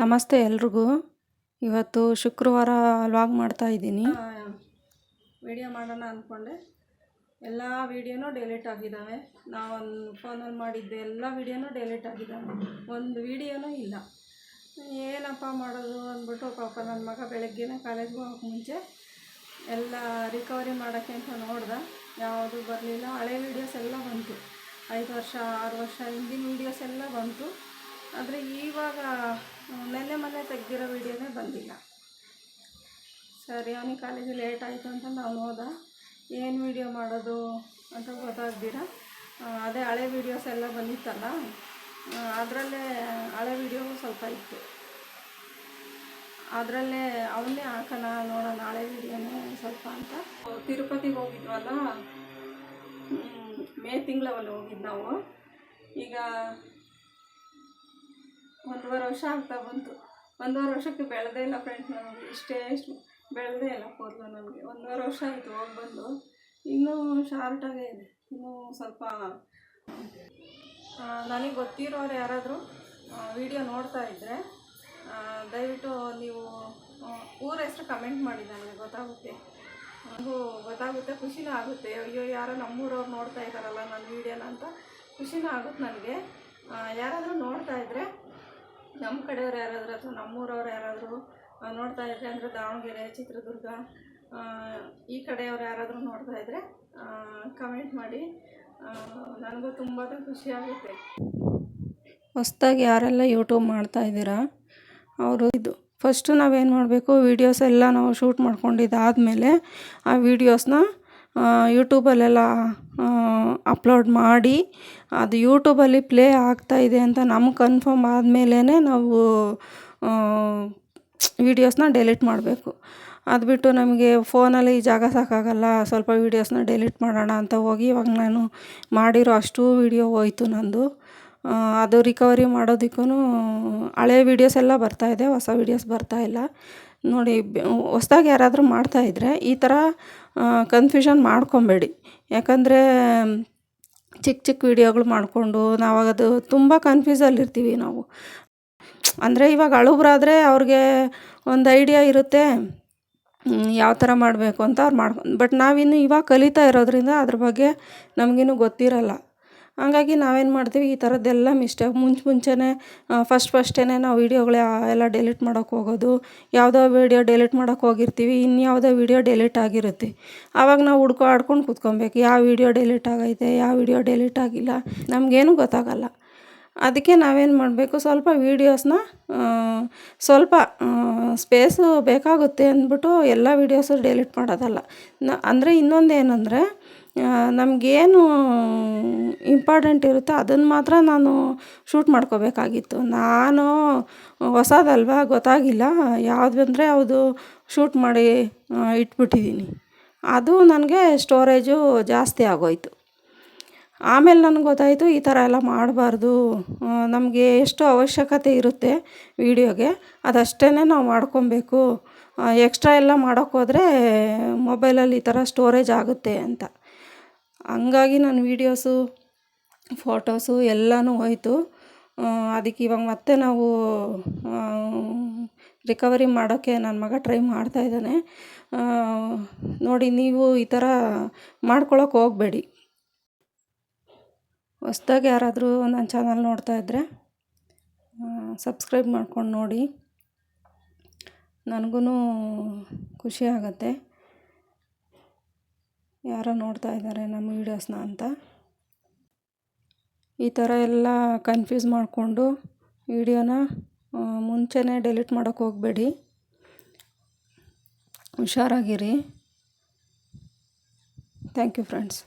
ನಮಸ್ತೆ ಎಲ್ರಿಗೂ. ಇವತ್ತು ಶುಕ್ರವಾರ ಲಾಗ್ ಮಾಡ್ತಾ ಇದ್ದೀನಿ. ವಿಡಿಯೋ ಮಾಡೋಣ ಅಂದ್ಕೊಂಡೆ ಎಲ್ಲ ವೀಡಿಯೋನೂ ಡಿಲೀಟ್ ಆಗಿದ್ದಾವೆ ನಾವೊಂದು ಫೋನಲ್ಲಿ ಮಾಡಿದ್ದೆ ಎಲ್ಲ ವೀಡಿಯೋನೂ ಡಿಲೀಟ್ ಆಗಿದ್ದಾವೆ ಒಂದು ವೀಡಿಯೋನೂ ಇಲ್ಲ. ಏನಪ್ಪ ಮಾಡೋದು ಅಂದ್ಬಿಟ್ಟು ಪಾಪ ನನ್ನ ಮಗ ಬೆಳಗ್ಗೆನೇ ಕಾಲೇಜ್ಗೆ ಹೋಗೋಕೆ ಮುಂಚೆ ಎಲ್ಲ ರಿಕವರಿ ಮಾಡೋಕ್ಕೆ ಅಂತ ನೋಡ್ದೆ. ಯಾವುದು ಬರಲಿಲ್ಲ. ಹಳೆ ವೀಡಿಯೋಸ್ ಎಲ್ಲ ಬಂತು. ಐದು ವರ್ಷ, ಆರು ವರ್ಷ ಹಿಂದಿನ ವೀಡಿಯೋಸ್ ಎಲ್ಲ ಬಂತು. ಆದರೆ ಇವಾಗ ನೆನ್ನೆ ಮೊನ್ನೆ ತೆಗ್ದಿರೋ ವೀಡಿಯೋನೇ ಬಂದಿಲ್ಲ. ಸರಿ ಅವನಿಗೆ ಕಾಲೇಜಿಗೆ ಲೇಟ್ ಆಯಿತು ಅಂತ ನಾವು ಹೋದ ಏನು ವೀಡಿಯೋ ಮಾಡೋದು ಅಂತ ಗೊತ್ತಾಗ್ದಿರ. ಅದೇ ಹಳೆ ವೀಡಿಯೋಸ್ ಎಲ್ಲ ಬಂದಿತ್ತಲ್ಲ? ಅದರಲ್ಲೇ ಹಳೆ ವೀಡಿಯೋ ಸ್ವಲ್ಪ ಇತ್ತು. ಅದರಲ್ಲೇ ಅವನ್ನೇ ಹಾಕೋಣ, ನೋಡೋಣ, ಹಳೆ ವೀಡಿಯೋನೇ ಸ್ವಲ್ಪ ಅಂತ. ತಿರುಪತಿಗೆ ಹೋಗಿದ್ವಲ್ಲ? ಮೇ ತಿಂಗಳಲ್ಲಿ ಹೋಗಿದ್ದು ನಾವು. ಈಗ ಒಂದೂವರೆ ವರ್ಷ ಆಗ್ತಾ ಬಂತು. ಒಂದೂವರೆ ವರ್ಷಕ್ಕೆ ಬೆಳೆದೇ ಇಲ್ಲ ಫ್ರೆಂಡ್ಸ್ ನನಗೆ ಇಷ್ಟೇ ಇಷ್ಟು ಬೆಳೆದೇ ಇಲ್ಲ ಕೂದಲು ನನಗೆ ಒಂದೂವರೆ ವರ್ಷ ಆಯಿತು ಹೋಗಿ ಬಂದು. ಇನ್ನೂ ಶಾರ್ಟಾಗೇ ಇದೆ. ಇನ್ನೂ ಸ್ವಲ್ಪ ನನಗೆ ಗೊತ್ತಿರೋರು ಯಾರಾದರೂ ವಿಡಿಯೋ ನೋಡ್ತಾ ಇದ್ದರೆ ದಯವಿಟ್ಟು ನೀವು ಊರ ಹೆಸರು ಕಮೆಂಟ್ ಮಾಡಿ ನನಗೆ ಗೊತ್ತಾಗುತ್ತೆ. ನನಗೂ ಗೊತ್ತಾಗುತ್ತೆ, ಖುಷಿನೂ ಆಗುತ್ತೆ. ಅಯ್ಯೋ, ಯಾರೋ ನಮ್ಮೂರವ್ರು ನೋಡ್ತಾ ಇದ್ದಾರಲ್ಲ ನನ್ನ ವೀಡಿಯೋನ ಅಂತ ಖುಷಿನೂ ಆಗುತ್ತೆ ನನಗೆ. ಯಾರಾದರೂ ನೋಡ್ತಾ ಇದ್ದರೆ ನಮ್ಮ ಕಡೆಯವ್ರು ಯಾರಾದರೂ ಅಥವಾ ನಮ್ಮೂರವ್ರು ಯಾರಾದರೂ ನೋಡ್ತಾ ಇದ್ದರೆ ಅಂದರೆ ದಾವಣಗೆರೆ, ಚಿತ್ರದುರ್ಗ ಈ ಕಡೆಯವ್ರು ಯಾರಾದರೂ ನೋಡ್ತಾ ಇದ್ದರೆ ಕಮೆಂಟ್ ಮಾಡಿ. ನನಗೂ ತುಂಬ ಖುಷಿ ಆಗುತ್ತೆ. ಹೊಸ್ದಾಗಿ ಯಾರೆಲ್ಲ ಯೂಟ್ಯೂಬ್ ಮಾಡ್ತಾ ಇದ್ದೀರಾ? ಅವರು ಇದು ಫಸ್ಟು ನಾವೇನು ಮಾಡಬೇಕು ವೀಡಿಯೋಸ್ ಎಲ್ಲ ನಾವು ಶೂಟ್ ಮಾಡ್ಕೊಂಡಿದ್ದಾದಮೇಲೆ ಆ ವೀಡಿಯೋಸ್ನ ಯೂಟ್ಯೂಬಲ್ಲೆಲ್ಲ ಅಪ್ಲೋಡ್ ಮಾಡಿ, ಅದು ಯೂಟ್ಯೂಬಲ್ಲಿ ಪ್ಲೇ ಆಗ್ತಾ ಇದೆ ಅಂತ ನಮ್ಗೆ ಕನ್ಫರ್ಮ್ ಆದಮೇಲೇ ನಾವು ವೀಡಿಯೋಸ್ನ ಡೆಲೀಟ್ ಮಾಡಬೇಕು. ಅದು ಬಿಟ್ಟು ನಮಗೆ ಫೋನಲ್ಲಿ ಜಾಗ ಸಾಕಾಗಲ್ಲ, ಸ್ವಲ್ಪ ವೀಡಿಯೋಸ್ನ ಡೆಲೀಟ್ ಮಾಡೋಣ ಅಂತ ಹೋಗಿ ಇವಾಗ ನಾನು ಮಾಡಿರೋ ಅಷ್ಟೂ ವೀಡಿಯೋ ಹೋಯ್ತು ನಂದು. ಅದು ರಿಕವರಿ ಮಾಡೋದಕ್ಕೂ ಹಳೆ ವೀಡಿಯೋಸ್ ಎಲ್ಲ ಬರ್ತಾಯಿದೆ ಹೊಸ ವೀಡಿಯೋಸ್ ಬರ್ತಾಯಿಲ್ಲ ನೋಡಿ ಹೊಸ್ದಾಗಿ ಯಾರಾದರೂ ಮಾಡ್ತಾಯಿದ್ರೆ ಈ ಥರ ಕನ್ಫ್ಯೂಷನ್ ಮಾಡ್ಕೊಬೇಡಿ. ಯಾಕಂದರೆ ಚಿಕ್ಕ ಚಿಕ್ಕ ವೀಡಿಯೋಗಳು ಮಾಡಿಕೊಂಡು ನಾವು ಅದು ತುಂಬ ಕನ್ಫ್ಯೂಸಲ್ಲಿರ್ತೀವಿ ನಾವು. ಅಂದರೆ ಇವಾಗ ಅಳುಬ್ರಾದರೆ ಅವ್ರಿಗೆ ಒಂದು ಐಡಿಯಾ ಇರುತ್ತೆ ಯಾವ ಥರ ಮಾಡಬೇಕು ಅಂತ ಅವ್ರು ಮಾಡ್ಕೊ ಬಟ್ ನಾವಿನ್ನು ಇವಾಗ ಕಲಿತಾ ಇರೋದರಿಂದ ಅದ್ರ ಬಗ್ಗೆ ನಮಗಿನ್ನೂ ಗೊತ್ತಿರಲ್ಲ. ಹಂಗಾಗಿ ನಾವೇನು ಮಾಡ್ತೀವಿ, ಈ ಥರದ್ದೆಲ್ಲ ಮಿಸ್ಟೇಕ್. ಮುಂಚೆ ಮುಂಚೆನೇ ಫಸ್ಟ್ ಫಸ್ಟೇ ನಾವು ವೀಡಿಯೋಗಳು ಎಲ್ಲ ಡೆಲೀಟ್ ಮಾಡೋಕ್ಕೆ ಹೋಗೋದು. ಯಾವುದೋ ವೀಡಿಯೋ ಡೆಲೀಟ್ ಮಾಡೋಕ್ಕೆ ಹೋಗಿರ್ತೀವಿ ಇನ್ಯಾವುದೋ ವೀಡಿಯೋ ಡೆಲೀಟ್ ಆಗಿರುತ್ತೆ. ಆವಾಗ ನಾವು ಹುಡ್ಕೋ, ಆಡ್ಕೊಂಡು ಕೂತ್ಕೊಬೇಕು, ಯಾವ ವೀಡಿಯೋ ಡೆಲೀಟ್ ಆಗೈತೆ, ಯಾವ ವೀಡಿಯೋ ಡೆಲೀಟ್ ಆಗಿಲ್ಲ, ನಮಗೇನು ಗೊತ್ತಾಗಲ್ಲ. ಅದಕ್ಕೆ ನಾವೇನು ಮಾಡಬೇಕು, ಸ್ವಲ್ಪ ವೀಡಿಯೋಸ್ನ ಸ್ವಲ್ಪ ಸ್ಪೇಸು ಬೇಕಾಗುತ್ತೆ ಅಂದ್ಬಿಟ್ಟು ಎಲ್ಲ ವೀಡಿಯೋಸು ಡೆಲೀಟ್ ಮಾಡೋದಲ್ಲ. ನ, ಅಂದರೆ ಇನ್ನೊಂದು ಏನಂದರೆ ನಮಗೇನು ಇಂಪಾರ್ಟೆಂಟ್ ಇರುತ್ತೋ ಅದನ್ನು ಮಾತ್ರ ನಾನು ಶೂಟ್ ಮಾಡ್ಕೋಬೇಕಾಗಿತ್ತು. ನಾನು ಹೊಸದಲ್ವ ಗೊತ್ತಾಗಿಲ್ಲ. ಯಾವುದು ಅಂದರೆ ಅದು ಶೂಟ್ ಮಾಡಿ ಇಟ್ಬಿಟ್ಟಿದ್ದೀನಿ ಅದು ನನಗೆ ಸ್ಟೋರೇಜು ಜಾಸ್ತಿ ಆಗೋಯ್ತು. ಆಮೇಲೆ ನನಗೆ ಗೊತ್ತಾಯಿತು ಈ ಥರ ಎಲ್ಲ ಮಾಡಬಾರ್ದು. ನಮಗೆ ಎಷ್ಟು ಅವಶ್ಯಕತೆ ಇರುತ್ತೆ ವೀಡಿಯೋಗೆ ಅದಷ್ಟೇ ನಾವು ಮಾಡ್ಕೊಬೇಕು. ಎಕ್ಸ್ಟ್ರಾ ಎಲ್ಲ ಮಾಡೋಕ್ಕೋದ್ರೆ ಮೊಬೈಲಲ್ಲಿ ಈ ಥರ ಸ್ಟೋರೇಜ್ ಆಗುತ್ತೆ ಅಂತ. ಹಂಗಾಗಿ ನನ್ನ ವೀಡಿಯೋಸು, ಫೋಟೋಸು ಎಲ್ಲನೂ ಹೋಯಿತು. ಅದಕ್ಕೆ ಇವಾಗ ಮತ್ತೆ ನಾವು ರಿಕವರಿ ಮಾಡೋಕ್ಕೆ ನನ್ನ ಮಗ ಟ್ರೈ ಮಾಡ್ತಾ ಇದ್ದಾನೆ. ನೋಡಿ ನೀವು ಈ ಥರ ಮಾಡ್ಕೊಳಕ್ಕೆ ಹೋಗಬೇಡಿ. ಹೊಸ್ದಾಗಿ ಯಾರಾದರೂ ನನ್ನ ಚಾನಲ್ ಇದ್ದರೆ ಸಬ್ಸ್ಕ್ರೈಬ್ ಮಾಡ್ಕೊಂಡು ನೋಡಿ. ನನಗೂ ಖುಷಿ ಆಗುತ್ತೆ. ಯಾರೋ ನೋಡ್ತಾ ಇದ್ದಾರೆ ನಮ್ಮ ವೀಡಿಯೋಸ್ನ ಅಂತ. ಈ ಥರ ಎಲ್ಲ ಕನ್ಫ್ಯೂಸ್ ಮಾಡಿಕೊಂಡು ವೀಡಿಯೋನ ಮುಂಚೆನೇ ಡೆಲೀಟ್ ಮಾಡೋಕ್ಕೆ ಹೋಗಬೇಡಿ. ಹುಷಾರಾಗಿರಿ. Thank you friends.